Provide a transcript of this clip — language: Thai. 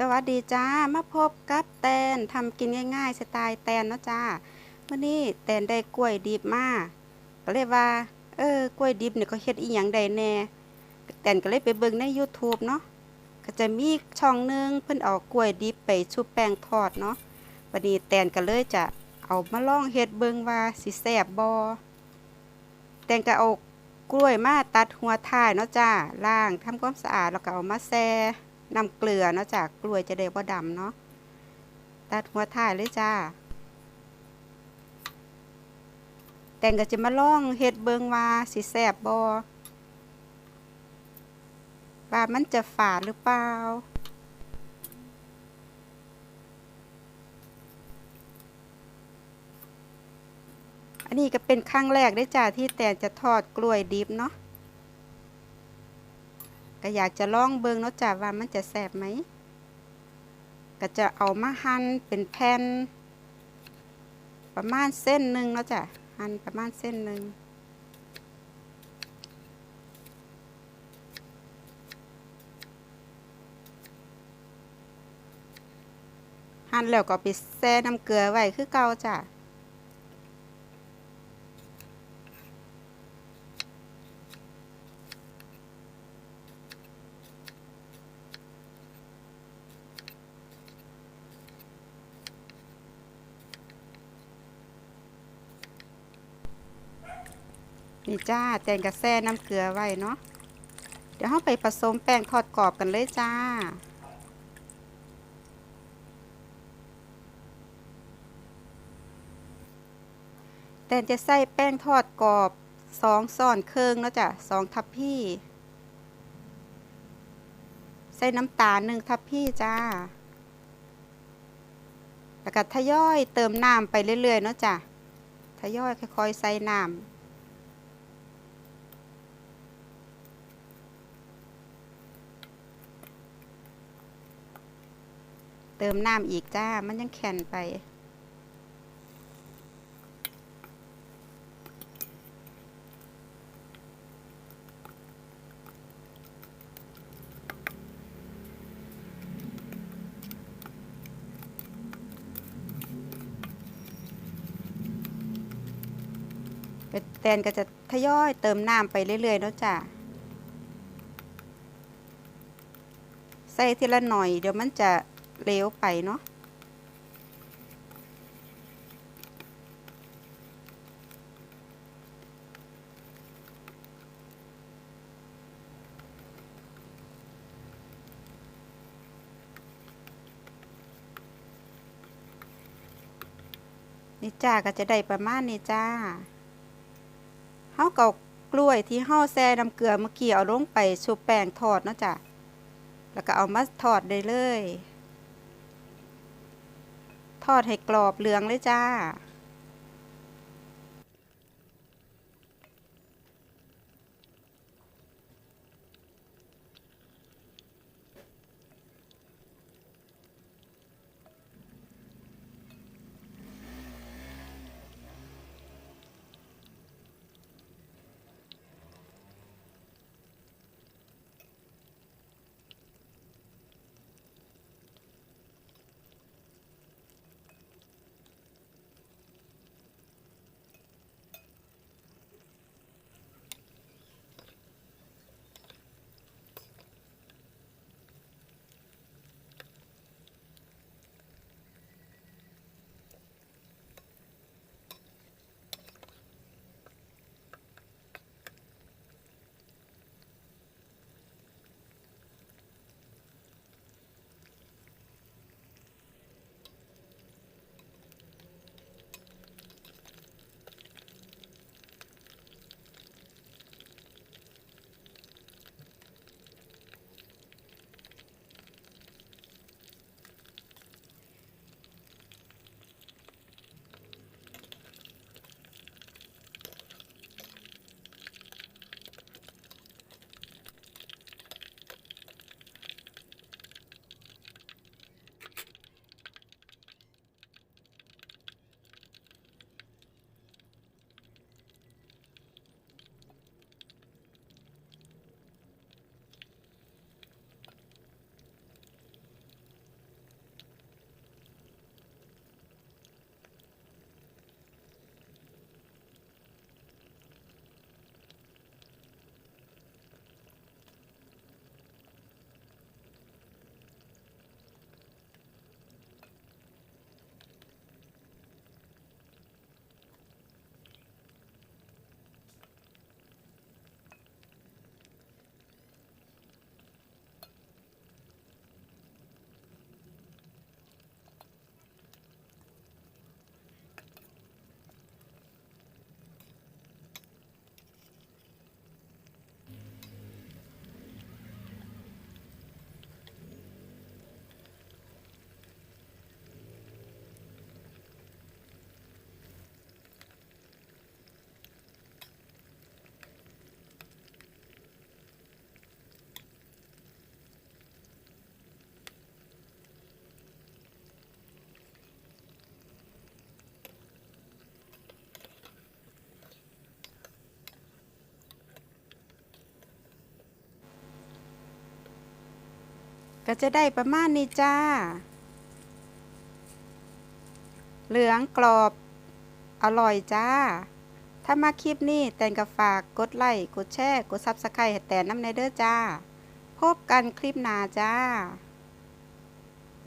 สวัสดีจ้ามาพบกับแตนทำกินง่าย ๆ สไตล์แตนเนาะจ้าวันนี้แตนได้กล้วยดิบมาก็เลยว่า เออกล้วยดิบเนี่ยเขาเฮ็ดอีหยังได้แน่แตนก็เลยไปเบิ่งใน YouTube เนาะก็จะมีช่องหนึงเพิ่นเอากล้วยดิบไปชุบแป้งทอดเนาะวันนี้แตนก็เลยจะเอามาลองเฮ็ดเบิ่งว่าสิแซ่บบ่แตนก็เอากล้วยมาตัดหัวท้ายเนาะจ้าล้างทำความสะอาดแล้วก็เอามาแช่ น้ำเกลือเนาะจากกล้วยจะได้บ่าดำเนาะตัดหัวท้ายเลยจ้า แต่งก็จะมาล่องเฮ็ดเบิงว่าสิแซ่บบ่ว่ามันจะฝาดหรือเปล่าอันนี้ก็เป็นครั้งแรกได้จ้าที่แต่จะทอดกล้วยดิบเนาะ ก็อยากจะลองเบิงเนาะจ้าว่ามันจะแซ่บไหม ก็จะเอามาหั่นเป็นแผ่นประมาณเส้นหนึ่งเนาะจ้ะหั่นประมาณเส้นหนึ่งหั่นแล้วก็ไปแช่น้ำเกลือไว้คือเก่าจ้ะ นี่จ้าแตงกระแซ่น้ำเกลือไว้เนาะเดี๋ยวเราไปผสมแป้งทอดกรอบกันเลยจ้า แตนจะใส่แป้งทอดกรอบสองซ่อนเครื่องเนาะจ้ะสองทัพพี่ ใส่น้ำตาลหนึ่งทัพพี่จ้าแล้วก็ทยอยเติมน้ำไปเรื่อยๆเนาะจ้ะทยอยค่อยๆใส่น้ำ เติมน้ำอีกจ้า มันยังแข็งไป แตนก็จะทยอยเติมน้ำไปเรื่อยๆเนาะจ้ะใส่ทีละหน่อย เดี๋ยวมันจะ เหลวไปเนาะนี่จ้าก็จะได้ประมาณนี้จ้าเฮาเกากล้วยที่เฮาแช่น้ำเกลือเมื่อกี้เอาลงไปชุบแป้งทอดเนาะจ้ะแล้วก็เอามาทอดได้เลย ทอดให้กรอบเหลืองเลยจ้า ก็จะได้ประมาณนี้จ้า เหลืองกรอบ อร่อยจ้า ถ้ามาคลิปนี้แตนก็ฝากกดไลค์กดแชร์กดซับสไครต์ให้แตนน้ำในเด้อจ้า พบกันคลิปหน้าจ้า